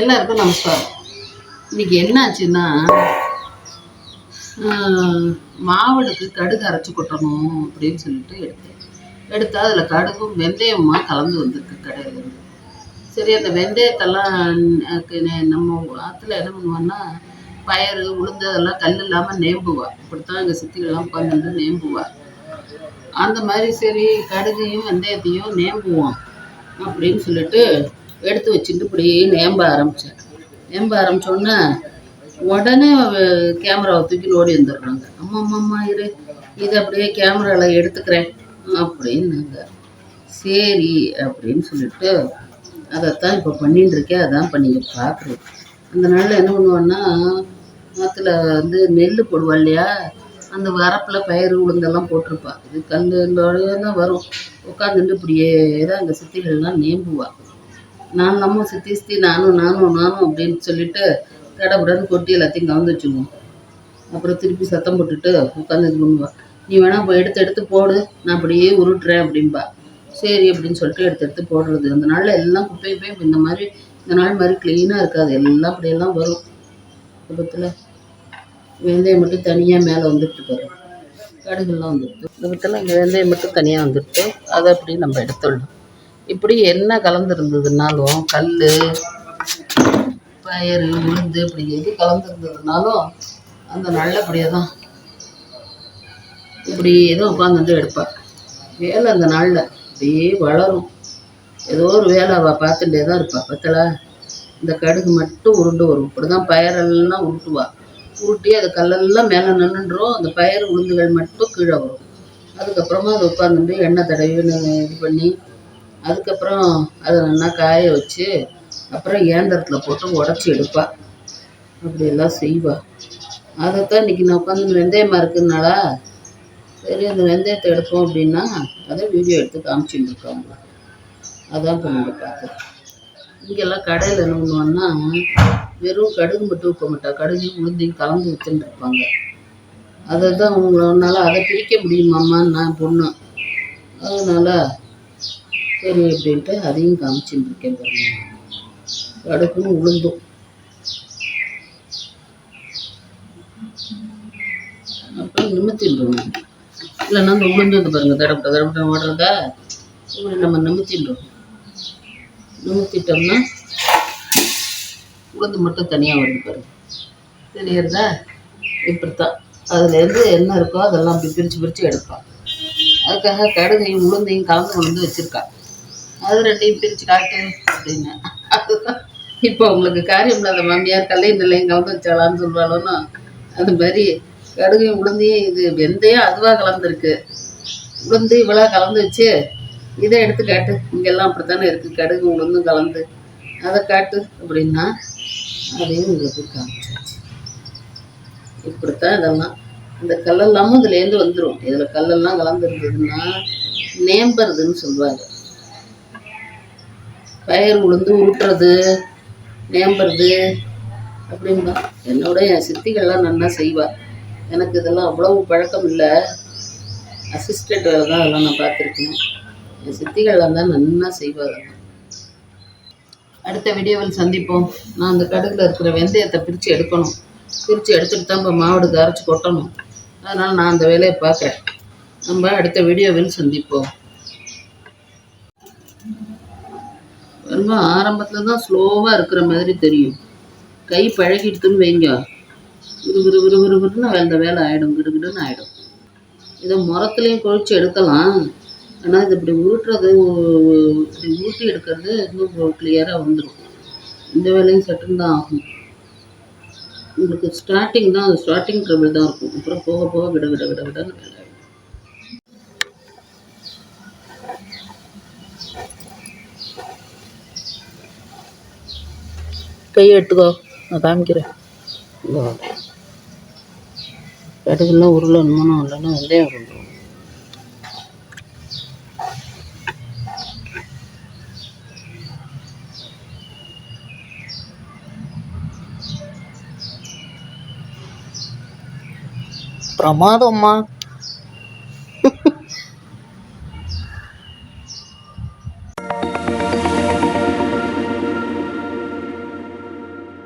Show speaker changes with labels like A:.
A: எல்லாருக்கும் நமஸ்காரம். இன்னைக்கு என்னாச்சுன்னா மாவளுக்கு மாவடுக்கு கடுகு அரைச்சி கொட்டணும் அப்படின்னு சொல்லிட்டு எடுத்தேன். எடுத்து அதில் கடுகும் வெந்தயமாக கலந்து வந்திருக்கு கடையிலேருந்து சரி அந்த வெந்தயத்தெல்லாம் நம்ம ஆற்றுல என்ன பண்ணுவோன்னா பயறு உளுந்து அதெல்லாம் கல் இல்லாமல் நேம்புவா. இப்படித்தான் எங்கள் சித்திகள்லாம் உட்காந்து நேம்புவா. அந்த மாதிரி சரி கடுகையும் வெந்தயத்தையும் நேம்புவோம் அப்படின்னு சொல்லிட்டு எடுத்து வச்சுட்டு இப்படியே நேம்ப ஆரம்பித்தேன் நேம்ப ஆரம்பித்தோன்னே உடனே கேமராவை தூக்கி ஓடி வந்துடுறாங்க. அம்மா அம்மா அம்மா இரு. இது அப்படியே கேமராவில் எடுத்துக்கிறேன். அப்படின்னாங்க. சரி அப்படின்னு சொல்லிட்டு அதைத்தான் இப்போ பண்ணிட்டு இருக்கேன். அதான் இப்போ நீங்கள் பார்க்குறேன் அந்த நாளில் என்ன பண்ணுவேன்னா ஆற்றுல வந்து நெல் போடுவா இல்லையா? அந்த வரப்பில் பயிர் உளுந்தெல்லாம் போட்டிருப்பா. இது கல்லோடய தான் வரும். உட்காந்துட்டு இப்படியே தான் அந்த சித்திகள்லாம் நேம்புவா. நான் நம்ம சித்தி சித்தி நானும் நானும் நானும் அப்படின்னு சொல்லிட்டு கடவுடன்னு கொட்டி எல்லாத்தையும் கலந்து வச்சுக்குவோம் அப்புறம் திருப்பி சத்தம் போட்டுட்டு உட்காந்து இது பண்ணுவாள் நீ வேணால் போய் எடுத்து எடுத்து போடு. நான் அப்படியே உருட்டுறேன் அப்படின்பா சரி அப்படின்னு சொல்லிட்டு எடுத்து எடுத்து போடுறது. அந்த நாளில் எல்லாம் குப்பையும் போய் இந்த மாதிரி இந்த நாள் மாதிரி க்ளீனாக இருக்காது. எல்லாம் அப்படியெல்லாம் வரும். குடும்பத்தில் வெந்தயம் மட்டும் தனியாக மேலே வந்துட்டு போகிறோம் காடுகள்லாம் வந்துடுது குடும்பத்தில் இங்கே வெந்தயம் மட்டும் தனியாக வந்துடுது அதை அப்படி நம்ம எடுத்துடலாம். இப்படி என்ன கலந்துருந்ததுனாலும் கல் பயறு உளுந்து இப்படி எது கலந்துருந்ததுனாலும் அந்த நல்லபடியாக தான் இப்படி ஏதோ உட்காந்துட்டு எடுப்பா வேலை அந்த நாளில் அப்படியே வளரும். ஏதோ ஒரு வேலை அவள் பார்த்துட்டே தான் இருப்பாள் பத்தலை இந்த கடுகு மட்டும் உருண்டு வரும். இப்படி தான் பயரெல்லாம் உருட்டுவா. உருட்டி அது கல்லெல்லாம் மேலே நின்றுன்றோம். அந்த பயிர் உளுந்துகள் மட்டும் கீழே வரும். அதுக்கப்புறமா அதை உட்காந்துட்டு எண்ணெய் தடவி இது பண்ணி அதுக்கப்புறம் அதை நல்லா காய வச்சு அப்புறம் ஏந்தரத்தில் போட்டு உடச்சி எடுப்பா. அப்படியெல்லாம் செய்வா. அதைத்தான் இன்னைக்கு நான் உட்காந்து வெந்தயமாக இருக்குதுனால சரி அந்த வெந்தயத்தை எடுப்போம் அப்படின்னா அதை வீடியோ எடுத்து காமிச்சுட்டு இருக்கோம் அதான் இப்போ நீங்கள் பார்க்குறோம். இங்கெல்லாம் கடையில் என்ன பண்ணுவாங்கன்னா வெறும் கடுகு மட்டும் வைக்க மாட்டா கடுகு உளுந்தையும் கலந்து வச்சுட்டு இருப்பாங்க. அதை தான் உங்களால் அதை பிரிக்க முடியுமாம்மான்னு நான் பொண்ணு. அதனால் சரி அப்படின்ட்டு அதையும் காமிச்சுட்டு இருக்கேன் பாருங்க. கடுகுன்னு உளுந்தும். அப்புறம் நிமித்தின்றோம். இல்லைன்னா அந்த உளுந்து வந்து பாருங்க தடப்பட தடப்பட்ட ஓடுறதா இப்படி நம்ம நிமித்தின்றோம். நிமித்திட்டோம்னா உளுந்து மட்டும் தனியாக வருது பாருங்க. தெரியுறதா? இப்படித்தான். அதுலேருந்து என்ன இருக்கோ அதெல்லாம் அப்படி பிரித்து பிரித்து எடுப்பான் அதுக்காக கடுகையும் உளுந்தையும் கலந்து கொண்டு வந்து அது ரெண்டையும் பிரித்து காட்டு அப்படின்னா. இப்போ உங்களுக்கு காரியம் இல்லாத மாமியார் கல்லையும் நிலையும் கலந்து வச்சாலான்னு சொல்லுவாளோன்னு அது மாதிரி கடுகையும் உளுந்தையும் இது வெந்தயம் அதுவாக கலந்துருக்கு. உளுந்து இவ்வளோ கலந்து வச்சு இதை எடுத்து காட்டு. இங்கெல்லாம் அப்படித்தானே இருக்குது கடுகு உளுந்தும் கலந்து. அதை காட்டு அப்படின்னா அதையும் உங்களுக்கு காமிச்சாச்சு இப்படித்தான் இதெல்லாம். இந்த கல்லெல்லாமும் இதுலேருந்து வந்துடும் இதில் கல்லெல்லாம் கலந்துருந்ததுன்னா நேம்புறதுன்னு சொல்லுவாங்க. பயிர் உளுந்து உருட்டுறது நேம்புறது அப்படின்பா என்னோட என் சித்திகள்லாம் நல்லா செய்வாள் எனக்கு இதெல்லாம் அவ்வளவு பழக்கம் இல்லை. அசிஸ்டண்ட் வேலை தான் அதெல்லாம் நான் பார்த்துருக்கேன். என் சித்திகள்லாம் தான் நல்லா செய்வாள் அடுத்த வீடியோவில் சந்திப்போம். நான் அந்த கடுகில் இருக்கிற வெந்தயத்தை பிரித்து எடுக்கணும். பிரித்து எடுத்துட்டு தான் இப்போ மாவடுக்கு அரைச்சி கொட்டணும். அதனால் நான் அந்த வேலையை பார்க்குறேன். நம்ம அடுத்த வீடியோவில் சந்திப்போம். ரொம்ப ஆரம்பத்தில் தான் ஸ்லோவாக இருக்கிற மாதிரி தெரியும். கை பழகிடுத்துன்னு வைங்க. விறு விறு விறு விறு அந்த வேலை ஆகிடும் கிடுகிடுன்னு ஆகிடும் இதை முரத்துலேயும் குழிச்சு எடுக்கலாம். ஆனால் இது இப்படி உருட்டுறது இப்படி ஊட்டி எடுக்கிறது இன்னும் கிளியராக வந்துடும் இந்த வேலையும் சட்டுன்னு தான் ஆகும். உங்களுக்கு ஸ்டார்டிங் தான் ஸ்டார்டிங் ட்ரபிள் தான் இருக்கும். அப்புறம் போக போக விட விட விட விடன்னு வேலை கையை எடுத்துக்கோ. நான் காமிக்கிறேன். கடுகுலாம் உருளணுமோ இல்லைன்னா வெந்தயம் உருண்டணும்
B: பிரமாதம்மா.